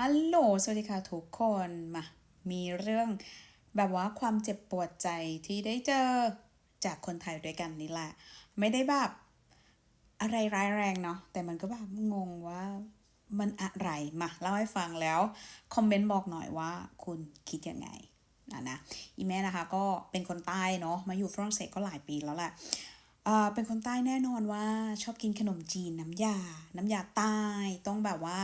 ฮัลโหล สวัสดีค่ะทุกคน มา มีเรื่องแบบว่าความเจ็บปวดใจที่ได้เจอจากคนไทยด้วยกันนี่แหละ ไม่ได้แบบอะไรร้ายแรงเนาะ แต่มันก็แบบงงว่ามันอะไร มาเล่าให้ฟังแล้ว คอมเมนต์บอกหน่อยว่าคุณคิดยังไงนะนะ อีแม่นะคะก็เป็นคนใต้เนาะ มาอยู่ฝรั่งเศสก็หลายปีแล้วแหละ เอ่อเป็นคนใต้แน่นอนว่าชอบกินขนมจีนน้ำยา น้ำยาใต้ต้องแบบว่า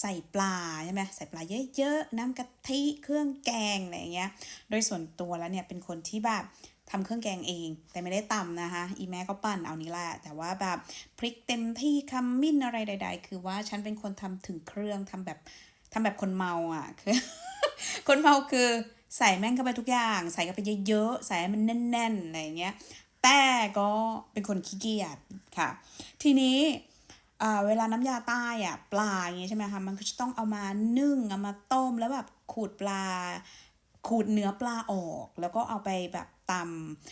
ใส่ปลาใช่ไหมใส่ปลาเยอะๆ น้ำกะทิเครื่องแกงอะไรอย่างเงี้ย โดยส่วนตัวแล้วเนี่ยเป็นคนที่แบบทำเครื่องแกงเอง แต่ไม่ได้ตำนะคะ อีแม่ก็ปั่นเอานี่แหละ แต่ว่าแบบพริกเต็มที่ขมิ้นอะไรใด ๆ คือว่าฉันเป็นคนทำถึงเครื่องทำแบบทำแบบคนเมาอะคือ คนเมาคือใส่แม่งเข้าไปทุกอย่าง ใส่เข้าไปเยอะๆ ใส่ให้มันแน่นๆ อะไรอย่างเงี้ย แต่ก็เป็นคนขี้เกียจค่ะ ทีนี้เวลาน้ำยาใต้อะปลาอย่างเงี้ยใช่ไหมคะมันก็จะต้องเอามานึ่งเอามาต้มแล้วแบบขูดปลา ขูดเนื้อปลาออก แล้วก็เอาไปแบบต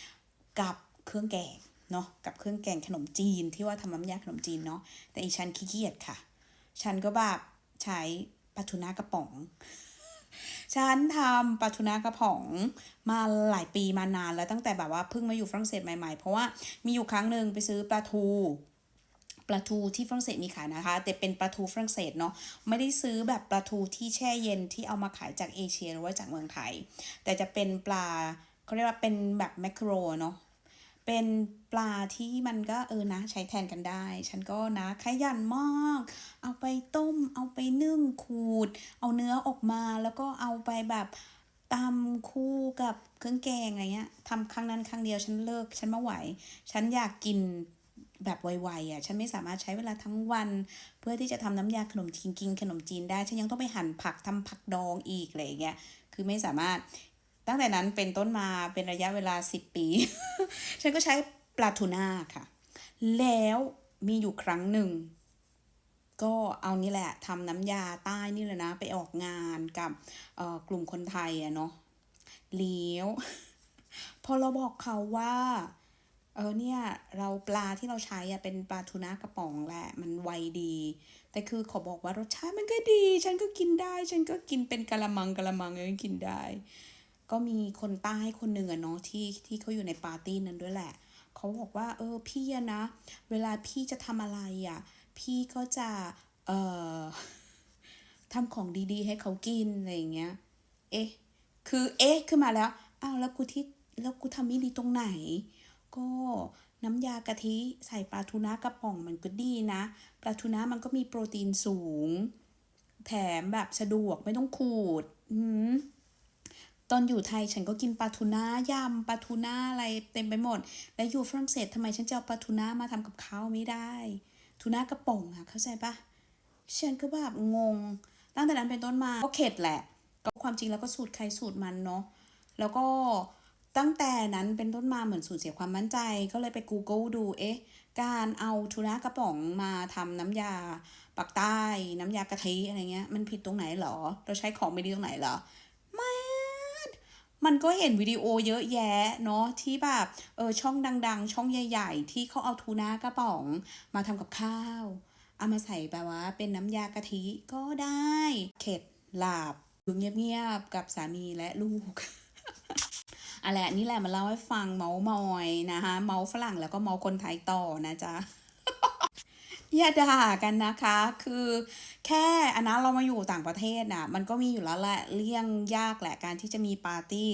ำกับเครื่องแกงเนาะกับเครื่องแกงขนมจีนที่ว่าทำน้ำยาขนมจีนเนาะแต่อีฉันขี้เกียจค่ะ ฉันก็แบบใช้ปลาทูน่ากระป๋อง ฉันทำปลาทูน่ากระป๋องมาหลายปีมานานแล้วตั้งแต่แบบว่าเพิ่งมาอยู่ฝรั่งเศสใหม่ๆ เพราะว่ามีอยู่ครั้งหนึ่งไปซื้อปลาทูปลาทูที่ฝรั่งเศสมีขายนะคะ แต่เป็นปลาทูฝรั่งเศสเนาะไม่ได้ซื้อแบบปลาทูที่แช่เย็นที่เอามาขายจากเอเชียหรือว่าจากเมืองไทย แต่จะเป็นปลาเขาเรียกว่าเป็นแบบแมคโครเนาะ เป็นปลาที่มันก็เออนะใช้แทนกันได้ ฉันก็นะขยันมาก เอาไปต้ม เอาไปนึ่งขูด เอาเนื้อออกมาแล้วก็เอาไปแบบตำคู่กับเครื่องแกงอะไรเงี้ยทำครั้งนั้นครั้งเดียวฉันเลิก ฉันไม่ไหว ฉันอยากกินแบบไวๆอะ ฉันไม่สามารถใช้เวลาทั้งวัน เพื่อที่จะทำน้ำยาขนมจีนกินขนมจีนได้ ฉันยังต้องไปหั่นผักทำผักดองอีกอะไรเงี้ย คือไม่สามารถ ตั้งแต่นั้นเป็นต้นมาเป็นระยะเวลา 10 ปี ฉันก็ใช้ปลาทูน่าค่ะ แล้วมีอยู่ครั้งหนึ่ง ก็เอานี่แหละทำน้ำยาใต้นี่เลยนะ ไปออกงานกับกลุ่มคนไทยอะเนาะเลี้ยว พอเราบอกเขาว่าเออเนี่ยเราปลาที่เราใช้อะเป็นปลาทูน่ากระป๋องแหละ มันไวดี แต่คือขอบอกว่ารสชาติมันก็ดี ฉันก็กินได้ ฉันก็กินเป็นกะละมังกะละมังเลยกินได้ ก็มีคนใต้คนหนึ่งอะเนาะที่ที่เขาอยู่ในปาร์ตี้นั้นด้วยแหละ เขาบอกว่า เออพี่อะนะ เวลาพี่จะทำอะไรอะพี่ก็จะเอ่อทำของดีๆ ให้เขากินอะไรอย่างเงี้ย เอ๊ะ คือเอ๊ะขึ้นมาแล้ว อ้าวแล้วกูที่แล้วกูทำไม่ดีตรงไหน ก็น้ำยากะทิใส่ปลาทูน่ากระป๋องมันก็ดีนะ ปลาทูน่ามันก็มีโปรตีนสูง แถมแบบสะดวกไม่ต้องขูด อืม ตอนอยู่ไทยฉันก็กินปลาทูน่ายำปลาทูน่าอะไรเต็มไปหมด แล้วอยู่ฝรั่งเศสทำไมฉันจะเอาปลาทูน่ามาทำกับข้าวไม่ได้ ทูน่ากระป๋องอะเข้าใจปะฉันก็แบบงง ตั้งแต่นั้นเป็นต้นมาก็เข็ดแหละ ก็ความจริงแล้วก็สูตรใครสูตรมันเนาะ แล้วก็ตั้งแต่นั้นเป็นต้นมาเหมือนสูญเสียความมั่นใจ ก็เลยไป Google ดู เอ๊ะ การเอาทูน่ากระป๋องมาทำน้ำยาปักใต้ น้ำยากะทิอะไรเงี้ย มันผิดตรงไหนเหรอ เราใช้ของไม่ดีตรงไหนเหรอ มันก็เห็นวิดีโอเยอะแยะเนาะที่แบบเออช่องดัง ๆ ช่องใหญ่ ๆ ที่เขาเอาทูน่ากระป๋องมาทำกับข้าว เอามาใส่แบบว่าเป็นน้ำยากะทิก็ได้ เข็ดหลาบอยู่เงียบๆกับสามีและลูกอะไรนี่แหละมาเล่าให้ฟังเมาส์มอยนะคะเมาส์ฝรั่งแล้วก็เมาส์คนไทยต่อนะจ๊ะ อย่าด่ากันนะคะ คือแค่อันนั้นเรามาอยู่ต่างประเทศน่ะมันก็มีอยู่แล้วแหละเลี่ยงยากแหละการที่จะมีปาร์ตี้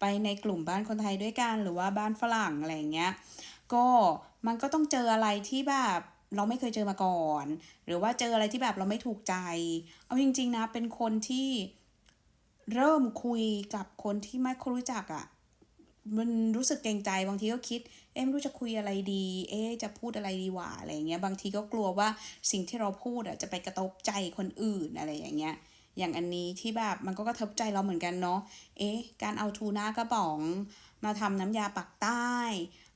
ไปในกลุ่มบ้านคนไทยด้วยกันหรือว่าบ้านฝรั่งอะไรเงี้ยก็มันก็ต้องเจออะไรที่แบบเราไม่เคยเจอมาก่อน หรือว่าเจออะไรที่แบบเราไม่ถูกใจ เอาจริง ๆ นะเป็นคนที่เริ่มคุยกับคนที่ไม่ครู้จักอะ่ะ มันรู้สึกเกรงใจบางทีก็คิด เอ๊ะไม่รู้จะคุยอะไรดี เอ๊ะจะพูดอะไรดีวะอะไรเงี้ยบางทีก็กลัวว่าสิ่งที่เราพูดอะจะไปกระทบใจคนอื่นอะไรอย่างเงี้ยอย่างอันนี้ที่แบบมันก็กระทบใจเราเหมือนกันเนาะเอ๊ะการเอาทูน่ากระป๋อง มาทำน้ำยาปักใต้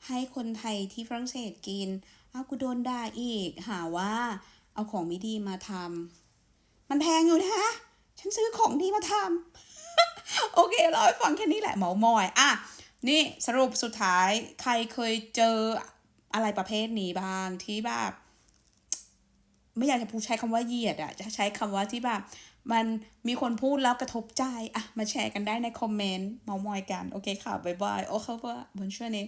ให้คนไทยที่ฝรั่งเศสกินอ้าวกูโดนด่าอีก หาว่า เอาของไม่ดีมาทำมันแพงอยู่นะฉันซื้อของดีมาทำโอเคเราให้ฟังแค่นี้แหละเมามอยอะ นี่สรุปสุดท้ายใครเคยเจออะไรประเภทนี้บ้างที่แบบไม่อยากจะพูดใช้คำว่าเหยียดอะจะใช้คำว่าที่แบบมันมีคนพูดแล้วกระทบใจอะมาแชร์กันได้ในคอมเมนต์เมามอยกัน โอเคค่ะ บ๊ายบาย โอเคว่าบนช่วงนี้